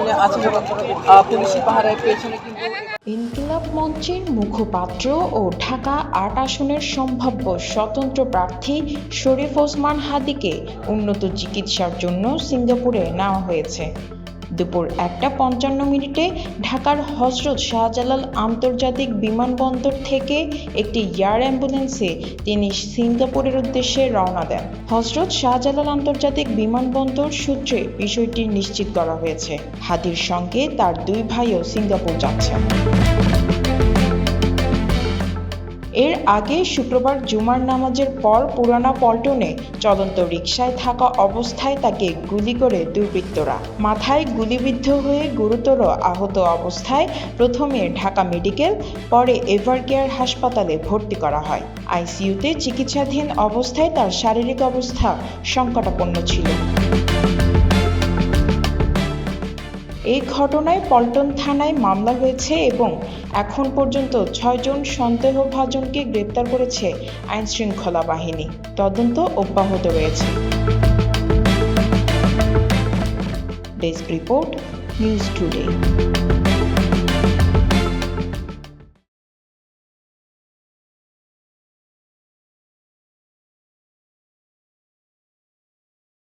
সামনে আছে পুলিশি পাহাড়ের পেছনে কিন্তু ইনকিলাব মঞ্চের মুখপাত্র ও ঢাকা আট আসনের সম্ভাব্য স্বতন্ত্র প্রার্থী শরীফ ওসমান হাদিকে উন্নত চিকিৎসার জন্য সিঙ্গাপুরে নেওয়া হয়েছে। দুপুর একটা পঞ্চান্ন মিনিটে ঢাকার হজরত শাহজালাল আন্তর্জাতিক বিমানবন্দর থেকে একটি এয়ার অ্যাম্বুলেন্সে তিনি সিঙ্গাপুরের উদ্দেশ্যে রওনা দেন। হজরত শাহজালাল আন্তর্জাতিক বিমানবন্দর সূত্রে বিষয়টি নিশ্চিত করা হয়েছে। হাতির সঙ্গে তার দুই ভাইও সিঙ্গাপুর যাচ্ছেন। এর আগে শুক্রবার জুমার নামাজের পর পুরানা পল্টনে চলন্ত রিকশায় থাকা অবস্থায় তাকে গুলি করে দুর্বৃত্তরা। মাথায় গুলিবিদ্ধ হয়ে গুরুতর আহত অবস্থায় প্রথমে ঢাকা মেডিকেল, পরে এভারকেয়ার হাসপাতালে ভর্তি করা হয়। আইসিইউতে চিকিৎসাধীন অবস্থায় তার শারীরিক অবস্থা সংকটাপন্ন ছিল। এই ঘটনায় পল্টন থানায় মামলা হয়েছে এবং এখন পর্যন্ত ছয়জন সন্দেহভাজনকে গ্রেপ্তার করেছে আইনশৃঙ্খলা বাহিনী। তদন্ত অব্যাহত রয়েছে। Desk report, news today.